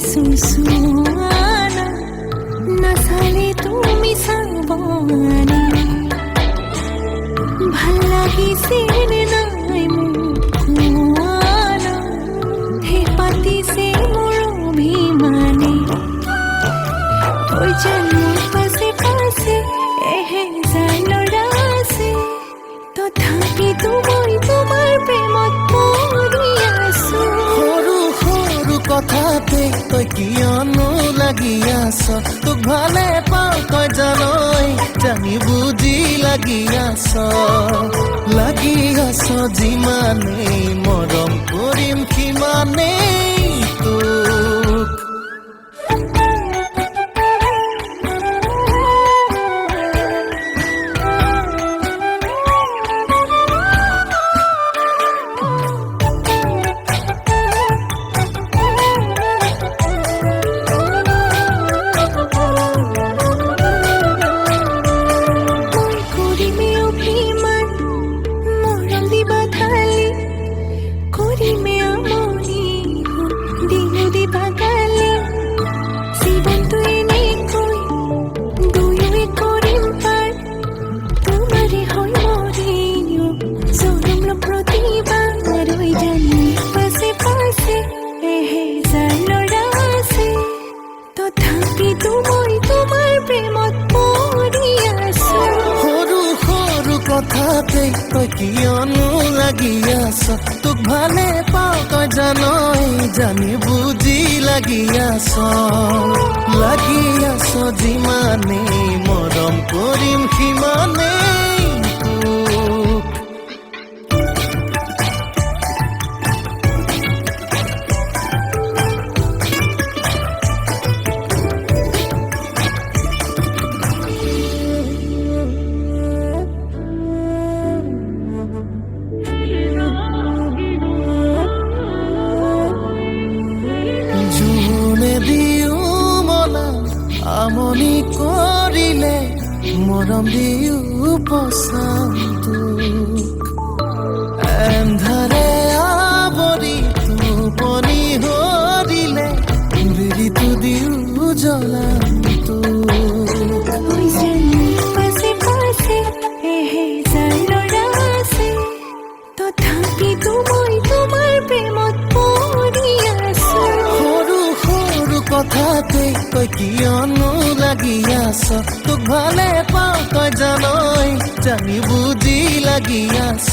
sum sum তই কিয়নো লাগি আছ তোক ভালে পাওঁ তই জানই, জানি বুজি লাগি আছ লাগি আছ যিমানেই মই প্ৰেমত পৰি আছো। সৰু সৰু কথাতে তই কিয়নো লাগি আছ? তোক ভালে পাওঁ তই জানই, জানি বুজি লাগি আছ। লাগি আছ যিমানেই মৰম কৰিম সিমানেই আমনি কৰিলে মৰম দিও পচান্তু এন্ধাৰে আৱৰি টোপনি হৰিলে বিৰিটো দিও আছে তথাপিতো মই তোমাৰ প্ৰেমত পৰি আছো সৰু সৰু কথাতে তই কিয়নো লাগি আছ তোক ভালে পাওঁ তই জানই জানি বুজি লাগি আছ